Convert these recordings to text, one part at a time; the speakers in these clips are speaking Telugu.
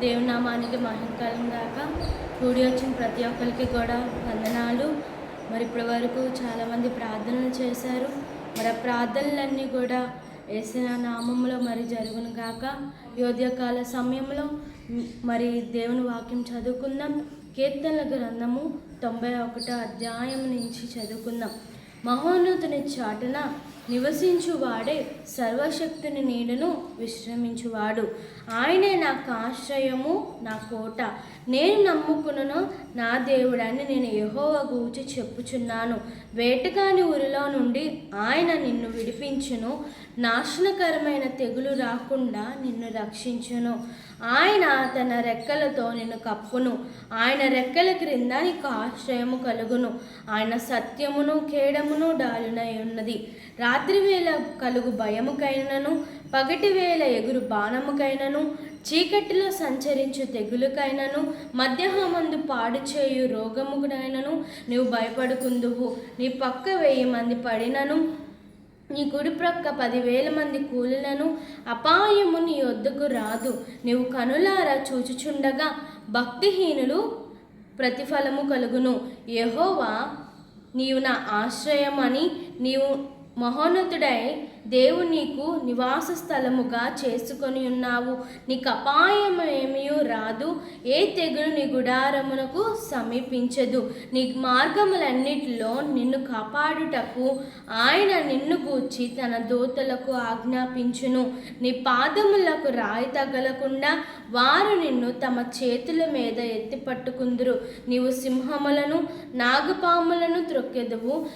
దేవునామానికి మహంకాలం దాకా కూడి వచ్చిన ప్రతి ఒక్కరికి కూడా వందనాలు. మరి ఇప్పటి వరకు చాలామంది ప్రార్థనలు చేశారు. మరి ఆ ప్రార్థనలన్నీ కూడా వేసిన నామంలో మరి జరుగును గాక. యోధ్యకాల సమయంలో మరి దేవుని వాక్యం చదువుకుందాం. కీర్తనల గ్రంథము తొంభై ఒకటో అధ్యాయం నుంచి చదువుకుందాం. మహోన్నతుని చాటున నివసించువాడే సర్వశక్తిని నీడను విశ్రమించువాడు. ఆయనే నాకు ఆశ్రయము నా కోట. నేను నమ్ముకున్నను నా దేవుడని నేను యెహోవ గూర్చి చెప్పుచున్నాను. వేటగాని ఊరిలో నుండి ఆయన నిన్ను విడిపించును. నాశనకరమైన తెగులు రాకుండా నిన్ను రక్షించును. ఆయన తన రెక్కలతో నిన్ను కప్పును. ఆయన రెక్కల క్రింద నీకు ఆశ్రయము కలుగును. ఆయన సత్యమును కేడమును డాలునై ఉన్నది. రాత్రి వేళ కలుగు భయముకైనను పగటి వేళ ఎగురు బాణముకైనను చీకటిలో సంచరించు తెగులుకైనను మధ్యాహ్నమందు పాడు చేయు రోగముకైనను నీవు భయపడుకుందువు. నీ పక్క వెయ్యి మంది పడినను నీ కుడి ప్రక్క పదివేల మంది కూలీలను అపాయము నీ వద్దకు రాదు. నీవు కనులారా చూచుచుండగా భక్తిహీనులు ప్రతిఫలము కలుగును. యహోవా నీవు నా ఆశ్రయమని నీవు మహోన్నతుడై దేవు నీకు నివాస స్థలముగా చేసుకొని ఉన్నావు. నీకు అపాయం ఏమీ రాదు. ఏ తెగులు నీ గుడారమునకు సమీపించదు. నీ మార్గములన్నిటిలో నిన్ను కాపాడుటకు ఆయన నిన్ను గూర్చి తన దూతలకు ఆజ్ఞాపించును. నీ పాదములకు రాయి తగలకుండా వారు నిన్ను తమ చేతుల మీద ఎత్తి పట్టుకుందురు నీవు సింహములను నాగపాములను త్రొక్కెదవు.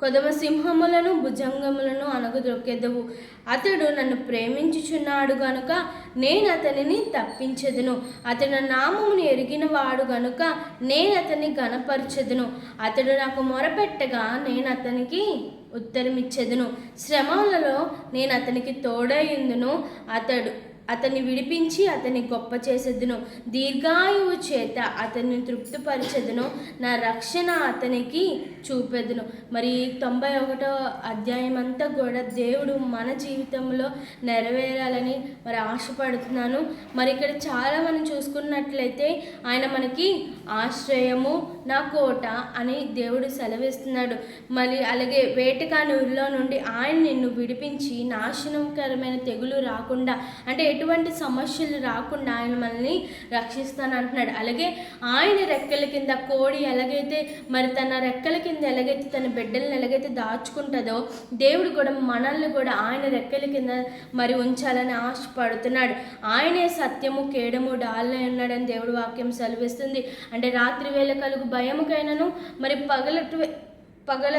కొదవ సింహములను భుజంగములను అనగదొక్కెదవు అతడు నన్ను ప్రేమించుచున్నాడు గనుక నేను అతనిని తప్పించెదను. అతడు నామమును ఎరిగిన వాడు గనుక నేను అతన్ని గణపరచదును అతడు నాకు మొరపెట్టగా నేను అతనికి ఉత్తరమిచ్చెదను. శ్రమలలో నేను అతనికి తోడయుందును అతడు అతన్ని విడిపించి అతన్ని గొప్ప చేసేదును. దీర్ఘాయువు చేత అతన్ని తృప్తిపరిచెదను. నా రక్షణ అతనికి చూపెదును. మరి తొంభై ఒకటో అధ్యాయం అంతా కూడా దేవుడు మన జీవితంలో నెరవేరాలని మరి ఆశపడుతున్నాను. మరి ఇక్కడ చాలా మనం చూసుకున్నట్లయితే ఆయన మనకి ఆశ్రయము నా కోట అని దేవుడు సెలవిస్తున్నాడు. మరి అలాగే వేటకాని ఊరిలో నుండి ఆయన నిన్ను విడిపించి నాశనకరమైన తెగులు రాకుండా అంటే ఎటువంటి సమస్యలు రాకుండా ఆయన మనల్ని రక్షిస్తాను అంటున్నాడు. అలాగే ఆయన రెక్కల కింద కోడి ఎలాగైతే మరి తన రెక్కల కింద ఎలాగైతే తన బిడ్డలను ఎలాగైతే దాచుకుంటుందో దేవుడు కూడా మనల్ని కూడా ఆయన రెక్కల కింద మరి ఉంచాలని ఆశపడుతున్నాడు. ఆయనే సత్యము కేడము డాలనే ఉన్నాడని దేవుడు వాక్యం సెలవిస్తుంది. అంటే రాత్రి వేళ కలుగు భయముకైనను మరి పగలటి పగల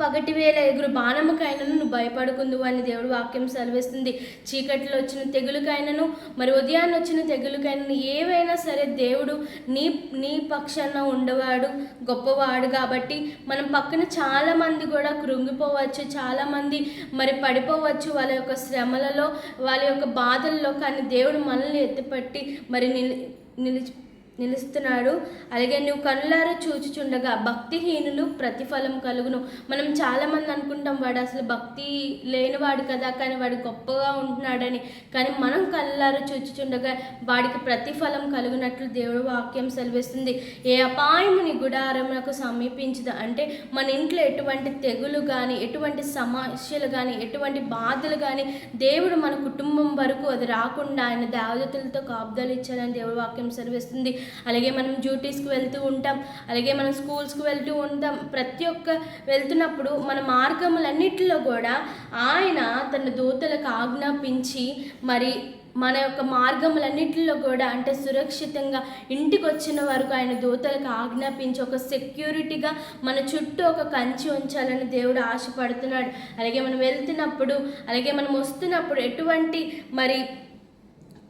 పగటి వేళ ఎగురు బాణముకైనను నువ్వు భయపడుకుందు అని దేవుడు వాక్యం సెలవిస్తుంది. చీకటిలో వచ్చిన తెగులుకైనను మరి ఉదయాన్నే వచ్చిన తెగులుకైనను ఏవైనా సరే దేవుడు నీ నీ పక్షాన ఉండవాడు గొప్పవాడు కాబట్టి మనం పక్కన చాలా మంది కూడా కృంగిపోవచ్చు చాలా మంది మరి పడిపోవచ్చు వాళ్ళ యొక్క శ్రమలలో వాళ్ళ యొక్క బాధల్లో కానీ దేవుడు మనల్ని ఎత్తిపట్టి మరి నిలి నిలిచి నిలుస్తున్నాడు. అలాగే నువ్వు కనులారా చూచుచుండగా భక్తిహీనులు ప్రతిఫలం కలుగును. మనం చాలామంది అనుకుంటాం వాడు అసలు భక్తి లేనివాడు కదా కానీ వాడు గొప్పగా ఉంటున్నాడని. కానీ మనం కళ్ళారా చూచుచుండగా వాడికి ప్రతిఫలం కలుగునట్లు దేవుడు వాక్యం సెలవిస్తుంది. ఏ అపాయం నీ గుడారమునకు సమీపించదు? అంటే మన ఇంట్లో ఎటువంటి తెగులు కానీ ఎటువంటి సమస్యలు కానీ ఎటువంటి బాధలు కానీ దేవుడు మన కుటుంబం వరకు అది రాకుండా ఆయన దేవదతులతో కాపుదలు ఇచ్చాడని దేవుడు వాక్యం సెలవిస్తుంది. అలాగే మనం డ్యూటీస్కి వెళ్తూ ఉంటాం అలాగే మనం స్కూల్స్కి వెళ్తూ ఉంటాం. ప్రతి ఒక్క వెళ్తున్నప్పుడు మన మార్గములన్నిటిలో కూడా ఆయన తన దూతలకు ఆజ్ఞాపించి మరి మన యొక్క మార్గములన్నిటిలో కూడా అంటే సురక్షితంగా ఇంటికి వచ్చిన వరకు ఆయన దూతలకు ఆజ్ఞాపించి ఒక సెక్యూరిటీగా మన చుట్టూ ఒక కంచి ఉంచాలని దేవుడు ఆశపడుతున్నాడు. అలాగే మనం వెళ్తున్నప్పుడు అలాగే మనం వస్తున్నప్పుడు ఎటువంటి మరి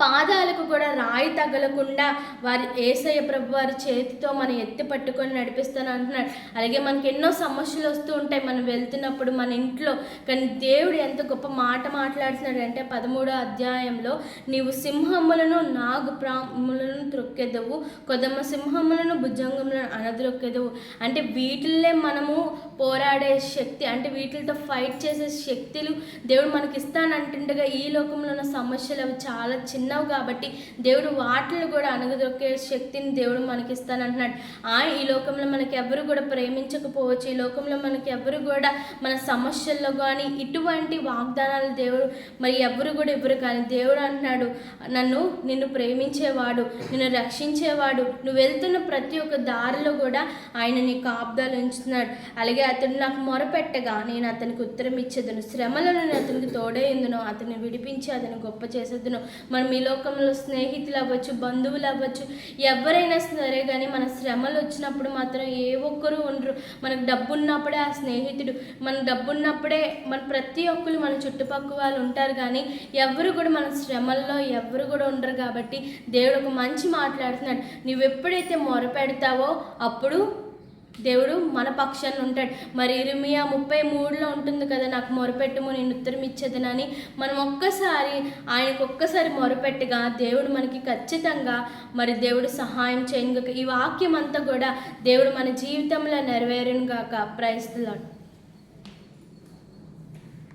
పాదాలకు కూడా రాయి తగలకుండా వారి ఏసయ్య ప్రభు వారి చేతితో మనం ఎత్తి పట్టుకొని నడిపిస్తాను అంటున్నాడు. అలాగే మనకి ఎన్నో సమస్యలు వస్తూ ఉంటాయి. మనం వెళ్తున్నప్పుడు మన ఇంట్లో కానీ దేవుడు ఎంత గొప్ప మాట మాట్లాడుతున్నాడు అంటే పదమూడో అధ్యాయంలో నీవు సింహములను నాగు ప్రాములను త్రొక్కెదవు కొదమ సింహములను భుజంగములను అనద్రొక్కెదవు. అంటే వీటిల్లే మనము పోరాడే శక్తి అంటే వీటితో ఫైట్ చేసే శక్తులు దేవుడు మనకి ఇస్తానంటుండగా ఈ లోకంలో ఉన్న సమస్యలు అవి చాలా చిన్న ఉన్నావు కాబట్టి దేవుడు వాటిని కూడా అనగదొక్కే శక్తిని దేవుడు మనకిస్తానంటున్నాడు. ఆ ఈ లోకంలో మనకి ఎవరు కూడా ప్రేమించకపోవచ్చు. ఈ లోకంలో మనకి ఎవరు కూడా మన సమస్యల్లో కానీ ఇటువంటి వాగ్దానాలు దేవుడు మరి ఎవరు కూడా ఇవ్వరు కానీ దేవుడు అంటున్నాడు నన్ను నిన్ను ప్రేమించేవాడు నిన్ను రక్షించేవాడు నువ్వు వెళ్తున్న ప్రతి ఒక్క దారిలో కూడా ఆయన నీ కాపుదాలు ఉంచుతున్నాడు. అలాగే అతను నాకు మొరపెట్టగా నేను అతనికి ఉత్తరం ఇచ్చేదను. శ్రమలను అతనికి తోడేందును అతన్ని విడిపించి అతను గొప్ప చేసేదను. మనం ఈ లోకంలో స్నేహితులు అవ్వచ్చు బంధువులు అవ్వచ్చు ఎవరైనా సరే కానీ మన శ్రమలు వచ్చినప్పుడు మాత్రం ఏ ఒక్కరు ఉండరు. మనకు డబ్బు ఉన్నప్పుడే ఆ స్నేహితుడు మన డబ్బు ఉన్నప్పుడే మన ప్రతి ఒక్కరు మన చుట్టుపక్కల వాళ్ళు ఉంటారు కానీ ఎవరు కూడా మన శ్రమల్లో ఎవరు కూడా ఉండరు కాబట్టి దేవుడు ఒక మంచి మాట్లాడుతున్నాడు. నువ్వు ఎప్పుడైతే మొరపెడతావో అప్పుడు దేవుడు మన పక్షాన్ని ఉంటాడు. మరి ఇరిమియా ముప్పై మూడులో ఉంటుంది కదా నాకు మొరపెట్టుము నేను ఉత్తరం ఇచ్చేదనని మనం ఒక్కసారి ఆయనకు ఒక్కసారి మొరపెట్టగా దేవుడు మనకి ఖచ్చితంగా మరి దేవుడు సహాయం చేయను ఈ వాక్యం అంతా కూడా దేవుడు మన జీవితంలో నెరవేరును గాక. ప్రైస్తులాడు